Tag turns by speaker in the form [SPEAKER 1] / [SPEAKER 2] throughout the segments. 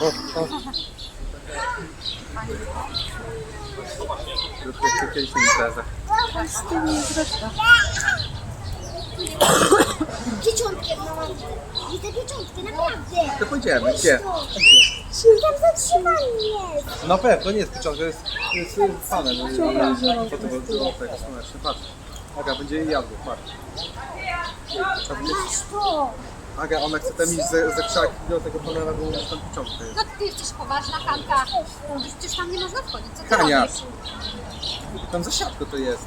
[SPEAKER 1] O. Kiedyś- na imprezach.
[SPEAKER 2] Pieczątkę mam. Widzę pieczątkę, naprawdę.
[SPEAKER 1] To pójdziemy, gdzie?
[SPEAKER 2] Tam zatrzymanie jest.
[SPEAKER 1] Na pewno nie jest pieczątka, jest, jest y, panem. Dobra, fotovoltaika słoneczny, patrz. Aga będzie jadł, patrz.
[SPEAKER 2] Masz to.
[SPEAKER 1] Aga, ona chce tam iść za, za krzaki do tego panela, bo już tam pieczątka jest.
[SPEAKER 3] No ty jesteś poważna, Hanka. Przecież tam nie można wchodzić. Co ty
[SPEAKER 1] Hania.
[SPEAKER 3] robisz?
[SPEAKER 1] Tam za siatką to jest.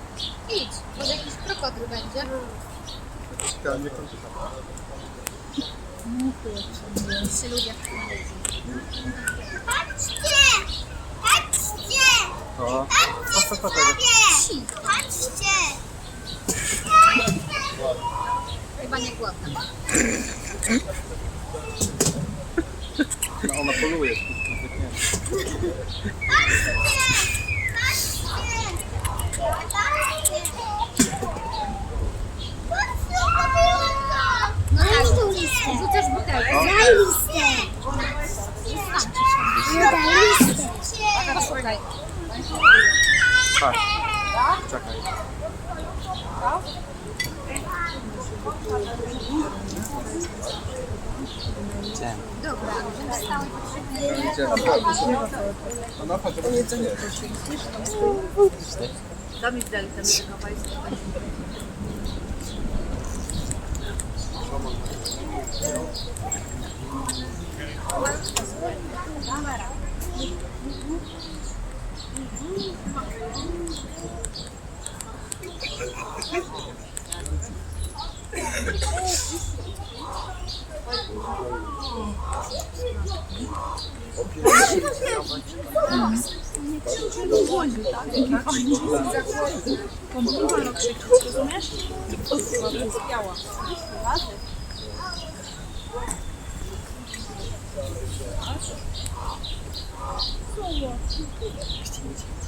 [SPEAKER 3] Idź, może jakiś krokodyl będzie.
[SPEAKER 1] Ciekawe, nie tam tam.
[SPEAKER 3] Trzy ludzie.
[SPEAKER 2] Patrzcie! Patrzcie!
[SPEAKER 1] O, patrz, patrz, patrz.
[SPEAKER 3] Ci.
[SPEAKER 2] Patrzcie!
[SPEAKER 3] Chyba nie głodna.
[SPEAKER 1] No, ona poluje. Nie.
[SPEAKER 3] No tak,
[SPEAKER 2] tą listę.
[SPEAKER 3] rzucasz butelkę.
[SPEAKER 2] Daj listę!
[SPEAKER 3] Tam ci się.
[SPEAKER 2] No daj listę.
[SPEAKER 3] Poszukaj.
[SPEAKER 1] Czekaj.
[SPEAKER 3] Dobra, stał i potrzebuję.
[SPEAKER 1] Idziemy. Ona patrz, to będzie
[SPEAKER 4] Dam mi chowaj sobie. Kontrola krzyczy, rozumiesz? Odsyła, biała. Thank you.